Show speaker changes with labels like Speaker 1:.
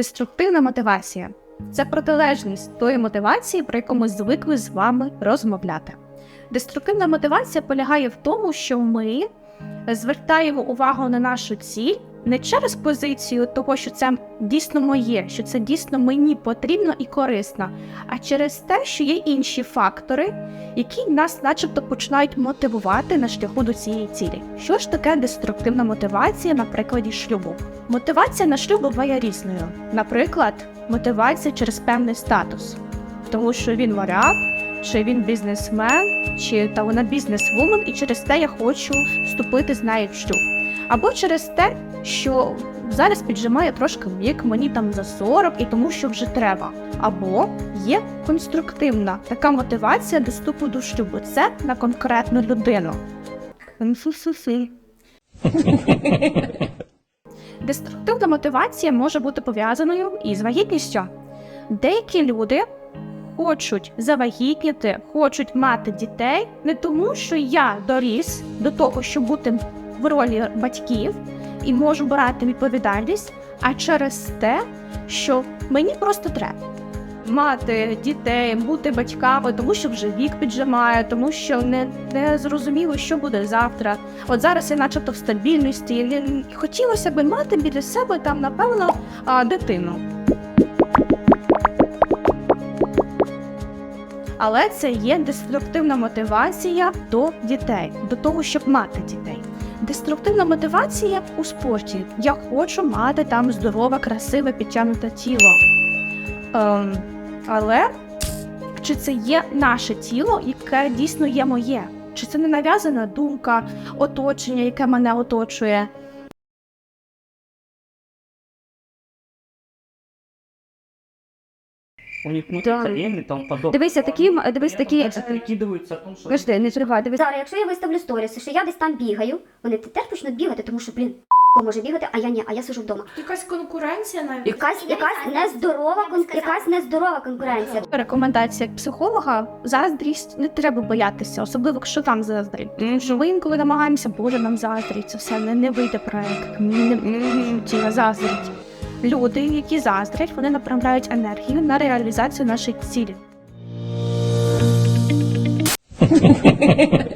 Speaker 1: Деструктивна мотивація це протилежність тої мотивації, про яку ми звикли з вами розмовляти. Деструктивна мотивація полягає в тому, що ми звертаємо увагу на нашу ціль не через позицію того, що це дійсно моє, що це дійсно мені потрібно і корисно, а через те, що є інші фактори, які нас, начебто, починають мотивувати на шляху до цієї цілі. Що ж таке деструктивна мотивація на прикладі шлюбу? Мотивація на шлюб буває різною. Наприклад, мотивація через певний статус, тому що він моряк, чи він бізнесмен, чи та вона бізнесвумен, і через те я хочу вступити з нею в шлюб. Або через те, що зараз піджимає трошки вік, мені там за 40 і тому, що вже треба. Або є конструктивна така мотивація до вступу до шлюбу. Це на конкретну людину. Деструктивна мотивація може бути пов'язаною із вагітністю. Деякі люди хочуть завагітніти, хочуть мати дітей не тому, що я доріс до того, щоб бути в ролі батьків і можу брати відповідальність, а через те, що мені просто треба. Мати дітей, бути батьками, тому що вже вік піджимає, тому що не, не зрозуміло, що буде завтра. От зараз я начебто в стабільності. і Хотілося б мати біля себе там, напевно, дитину. Але це є деструктивна мотивація до дітей, до того, щоб мати дітей. Деструктивна мотивація у спорті. Я хочу мати там здорове, красиве, підтягнуте тіло. Ем, але чи це є наше тіло, яке дійсно є моє? Чи це не нав'язана думка, оточення, яке мене оточує?
Speaker 2: У них внутри
Speaker 3: Да.
Speaker 2: и тому подобное.
Speaker 3: Дивися, такі, дивись, такі.
Speaker 2: Дальше прикидываются о том,
Speaker 3: не зривай, дивись.
Speaker 4: Зараз, якщо я виставлю сторіси, що я десь там бігаю, вони теж почнуть бігати, тому що, блін, може бігати, а я ні, а я сижу вдома.
Speaker 1: Якась конкуренція навіть.
Speaker 4: Якась, якась нездорова кон- якась нездорова конкуренція.
Speaker 1: Рекомендація як психолога заздрість не треба боятися, особливо якщо там заздрить. Тому що ми інколи намагаємося, боже, нам заздрить, це все не, не вийде проект, мені не, не тіла заздрить. Люди, які заздрять, вони направляють енергію на реалізацію нашої цілі.